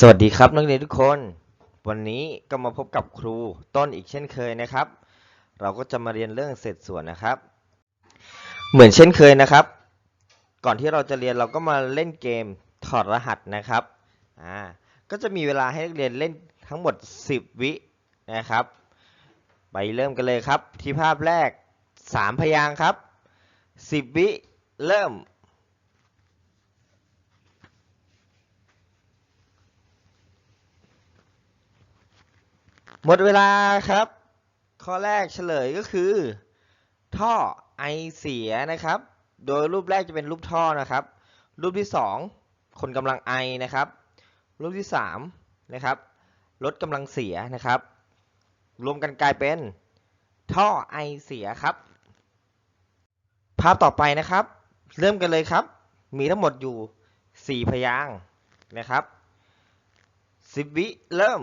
สวัสดีครับนักเรียนทุกคน วันนี้ก็มาพบกับครูต้นอีกเช่นเคยนะครับ เราก็จะมาเรียนเรื่องเศษส่วนนะครับ เหมือนเช่นเคยนะครับ ก่อนที่เราจะเรียนเราก็มาเล่นเกมถอดรหัสนะครับอ่าก็จะมีเวลาให้นักเรียนเล่นทั้งหมด 10 วินะครับ ไปเริ่มกันเลยครับ ที่ภาพแรก 3 พยางค์ครับ 10 วิเริ่ม หมดเวลาครับ ข้อแรกเฉลยก็คือ ท่อไอเสียนะครับ โดยรูปแรกจะเป็นรูปท่อนะครับ รูปที่สองคนกำลังไอนะครับ รูปที่สามนะครับลดกำลังเสียนะครับ รวมกันกลายเป็น ท่อไอเสียครับ ภาพต่อไปนะครับ เริ่มกันเลยครับ มีทั้งหมดอยู่ 4 พยางค์นะครับ10วิเริ่ม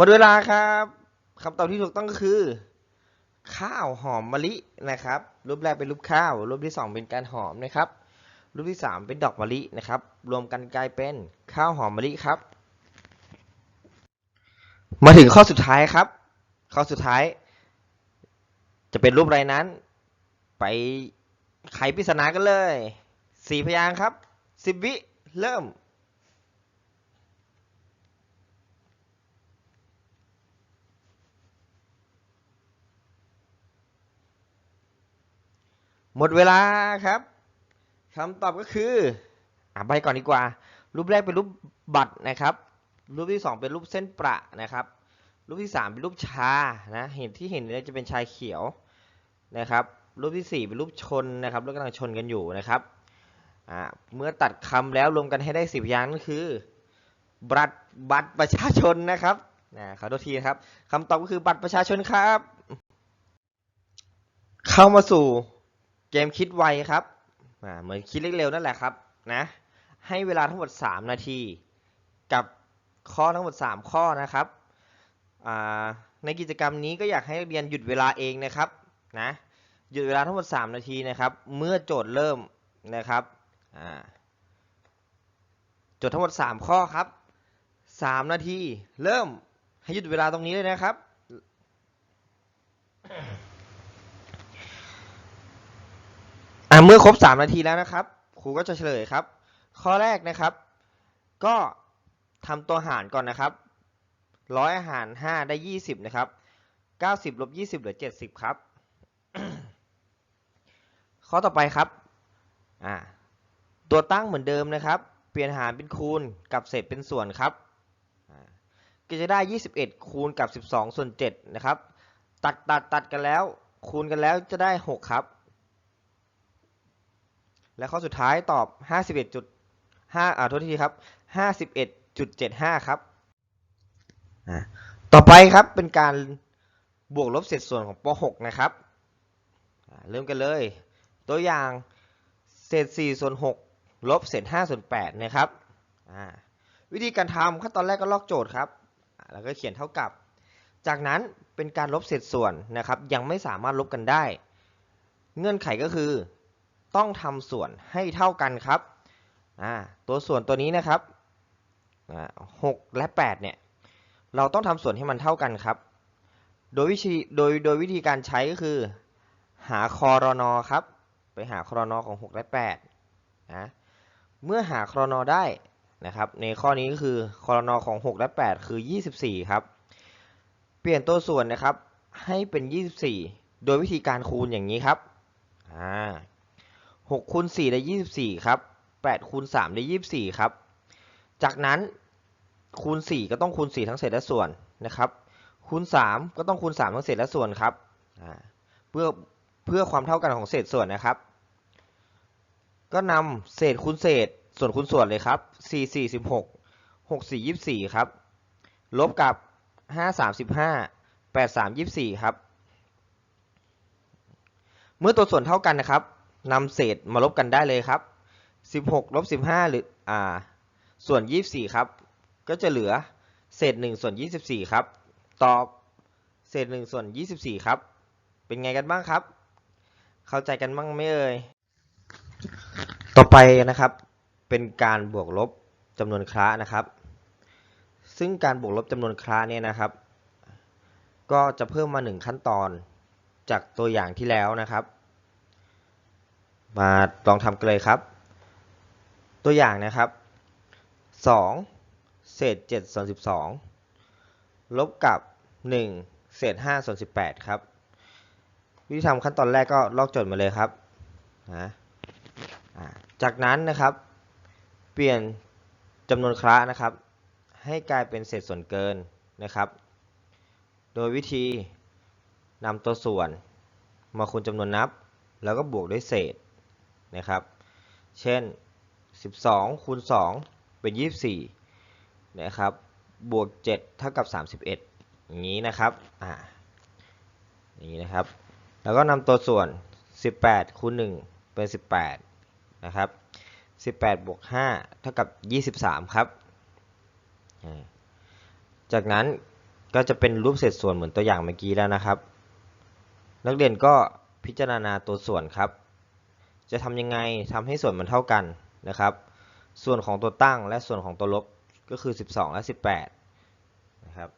หมดเวลาครับคำตอบที่ถูกต้องก็คือ ข้าวหอมมะลินะครับ รูปแรกเป็นรูปข้าว รูปที่สองเป็นการหอมนะครับ รูปที่สามเป็นดอกมะลินะครับ รวมกันกลายเป็นข้าวหอมมะลิครับ มาถึงข้อสุดท้ายครับ ข้อสุดท้าย จะเป็นรูปอะไรนั้น ไปไขปริศนากันเลยสี่พยางค์ครับสิบวิเริ่ม หมดเวลาครับคำตอบก็คืออะใบก่อนดีกว่า รูปแรกเป็นรูปบัตรนะครับ รูปที่สองเป็นรูปเส้นประนะครับ รูปที่สามเป็นรูปชานะเห็นที่เห็นเนี่ยจะเป็นชายเขียวนะครับ รูปที่สี่เป็นรูปชนนะครับแล้วกำลังชนกันอยู่นะครับอ่าเมื่อตัดคำแล้วรวมกันให้ได้สิบอย่างนั่นคือ บัตรบัตรประชาชนนะครับนะขอโทษทีนะครับคำตอบก็คือบัตรประชาชนครับ เข้ามาสู่ เกมคิดไวครับเหมือนคิดเร็วๆนั่นแหละครับนะให้เวลาทั้งหมด 3 นาที กับข้อทั้งหมด 3 ข้อนะครับในกิจกรรมนี้ก็อยากให้นักเรียนหยุดเวลาเองนะครับนะหยุดเวลาทั้งหมด 3 นาทีนะครับ เมื่อโจทย์เริ่มนะครับโจทย์ทั้งหมด 3 ข้อครับ 3 นาที เริ่มให้หยุดเวลาตรงนี้เลยนะครับ อ่า เมื่อครบ 3 นาทีแล้วนะครับครูก็จะเฉลยครับ ข้อแรกนะครับ ก็ทำตัวหารก่อนนะครับร้อยหาร 5 ได้ 20 นะครับ 90ลบ20เหลือ 70 ครับ ข้อต่อไปครับอ่าตัวตั้งเหมือนเดิมนะครับ เปลี่ยนหารเป็นคูณกับเศษเป็นส่วนครับก็จะได้ 21 คูณกับ 12 ส่วน7นะครับ ตัดตัดตัดกันแล้ว คูณกันแล้วจะได้ 6 ครับ และข้อสุดท้ายตอบ 51.5อ่าโทษทีครับ 51.75 ครับ ต่อไปครับเป็นการบวกลบเศษส่วนของป .6 นะครับ เริ่มกันเลย ตัวอย่างเศษ4ส่วน6ลบเศษ5ส่วน8นะครับวิธีการทำขั้นตอนแรกก็ลอกโจทย์ครับ แล้วก็เขียนเท่ากับ จากนั้นเป็นการลบเศษส่วนนะครับ ยังไม่สามารถลบกันได้ เงื่อนไขก็คือ ต้องทำส่วนให้เท่ากันครับตัวส่วนตัวนี้นะครับหกและแปดเนี่ยเราต้องทำส่วนให้มันเท่ากันครับ โดยวิธีโดยโดยวิธีการใช้ก็คือ หาคอรนอครับ ไปหาคอรนอของ 6 และ8นะเมื่อหาคอรนอได้นะครับในข้อนี้ก็คือคอรนอของ 6 และ 8 คือ 24 ครับ เปลี่ยนตัวส่วนนะครับให้เป็น 24 โดยวิธีการคูณอย่างนี้ครับอ่า หกคูณสี่ได้ยี่สิบสี่ครับแปดคูณสามได้ยี่สิบสี่ครับ จากนั้นคูณสี่ก็ต้องคูณสี่ทั้งเศษและส่วนนะครับ คูณสามก็ต้องคูณสามทั้งเศษและส่วนครับเพื่อเพื่อความเท่ากันของเศษส่วนนะครับ ก็นำเศษคูณเศษส่วนคูณส่วนเลยครับสี่สี่สิบหกหกสี่ยี่สิบสี่ครับ ลบกับห้าสามสิบห้าแปดสามยี่สิบสี่ครับ เมื่อตัวส่วนเท่ากันนะครับ นำเศษมาลบกันได้เลยครับ 16 ลบ 15 หรืออ่าส่วน 24 ครับ ก็จะเหลือเศษ 1 ส่วน 24 ครับ ตอบเศษ 1 ส่วน 24 ครับ เป็นไงกันบ้างครับ เข้าใจกันบ้างไหมเอ่ย ต่อไปนะครับ เป็นการบวกลบจำนวนคระนะครับ ซึ่งการบวกลบจำนวนคระเนี่ยนะครับ ก็จะเพิ่มมาหนึ่งขั้นตอนจากตัวอย่างที่แล้วนะครับ มาลองทำกันเลยครับ ตัวอย่างนะครับ 2 เศษ7ส่วน12 ลบกับ 1 เศษ5ส่วน18 ครับ วิธีทำขั้นตอนแรกก็ลอกโจทย์มาเลยครับนะจากนั้นนะครับ เปลี่ยนจำนวนคระนะครับ ให้กลายเป็นเศษส่วนเกินนะครับ โดยวิธีนำตัวส่วนมาคูณจำนวนนับ แล้วก็บวกด้วยเศษ นะครับ เช่น 12คูณ2เป็น 24 นะครับ บวก 7 เท่ากับ 31 อย่างนี้นะครับ อ่า อย่างนี้นะครับ แล้วก็นำตัวส่วน 18คูณ1เป็น 18 นะครับ 18 บวก 5 เท่ากับ 23 ครับ จากนั้นก็จะเป็นรูปเศษส่วนเหมือนตัวอย่างเมื่อกี้แล้วนะครับ นักเรียนก็พิจารณาตัวส่วนครับ จะทำยังไงทำให้ส่วนมันเท่ากันนะครับ ส่วนของตัวตั้งและส่วนของตัวลบก็คือ 12 และ 18นะครับ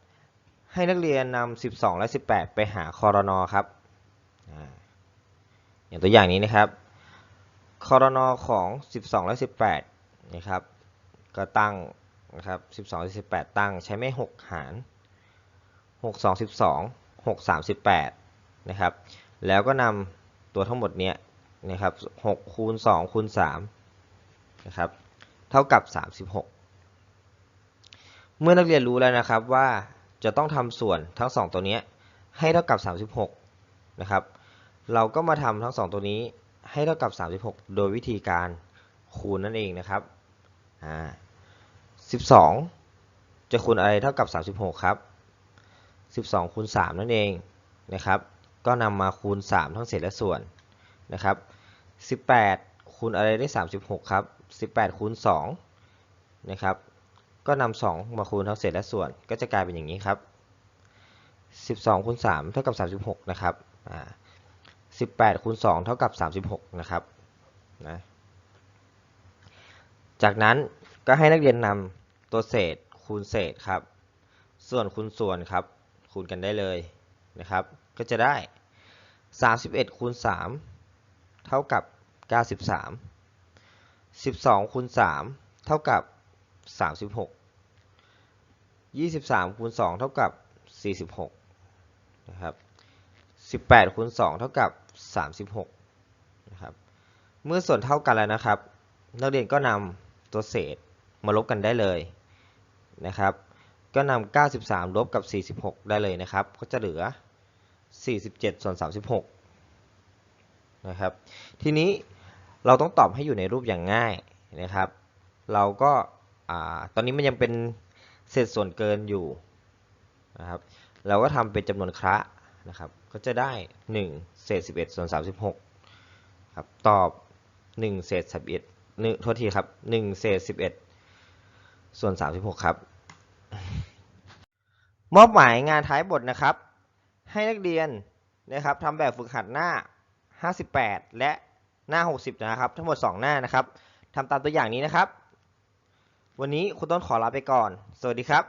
ให้นักเรียนนำ12 และ 18 ไปหาคอรนอครับอาอย่างตัวอย่างนี้นะครับคอรนอของ 12 และ 18นะครับก็ตั้งนะครับ12และ18 ตั้งใช้ไม่ 6 หาร 6 2 12 6 3 18นะครับแล้วก็นำตัวทั้งหมดเนี้ย นะครับ6คูณ2คูณ3นะครับเท่ากับ 36 เมื่อนักเรียนรู้แล้วนะครับว่าจะต้องทำส่วนทั้ง 2 ตัวนี้ให้เท่ากับ 36นะครับเราก็มาทำทั้ง 2 ตัวนี้ให้เท่ากับ 36 โดยวิธีการคูณนั่นเองนะครับอ่า12 จะคูณอะไรเท่ากับ 36 ครับ 12คูณ3นั่นเองนะครับ ก็นำมาคูณ 3 ทั้งเศษและส่วน นะครับ18คูณอะไรได้ 36 ครับ 18คูณ2นะครับ ก็นำ2มาคูณทั้งเศษและส่วน ก็จะกลายเป็นอย่างนี้ครับ 12คูณ3เท่ากับ 36 นะครับอ่า18คูณ2เท่ากับ 36 นะครับนะจากนั้นก็ให้นักเรียนนำตัวเศษคูณเศษครับ ส่วนคูณส่วนครับ คูณกันได้เลยนะครับ ก็จะได้ 31คูณ3 เท่ากับ 93 12คูณ3เท่ากับ 36 23คูณ2เท่ากับ 46นะครับ18คูณ2เท่ากับ 36นะครับเมื่อส่วนเท่ากันแล้วนะครับ นักเรียนก็นำตัวเศษมาลบกันได้เลยนะครับก็นำ93 ลบกับ 46 ได้เลยนะครับ ก็จะเหลือ 47 ส่วน 36 นะครับ ทีนี้เราต้องตอบให้อยู่ในรูปอย่างง่ายนะครับ เราก็ตอนนี้มันยังเป็นเศษส่วนเกินอยู่นะครับ เราก็ทำเป็นจำนวนคระนะครับ ก็จะได้ 1 เศษ 11 ส่วน 36ครับตอบ 1 เศษ11นึโทษทีครับ1เศษ11 ส่วน 36 ครับ มอบหมายงานท้ายบทนะครับ ให้นักเรียนนะครับทำแบบฝึกหัดหน้า 58 และหน้า 60 นะครับ ทั้งหมด 2 หน้านะครับทำตามตัวอย่างนี้นะครับ วันนี้คุณต้นขอลาไปก่อน สวัสดีครับ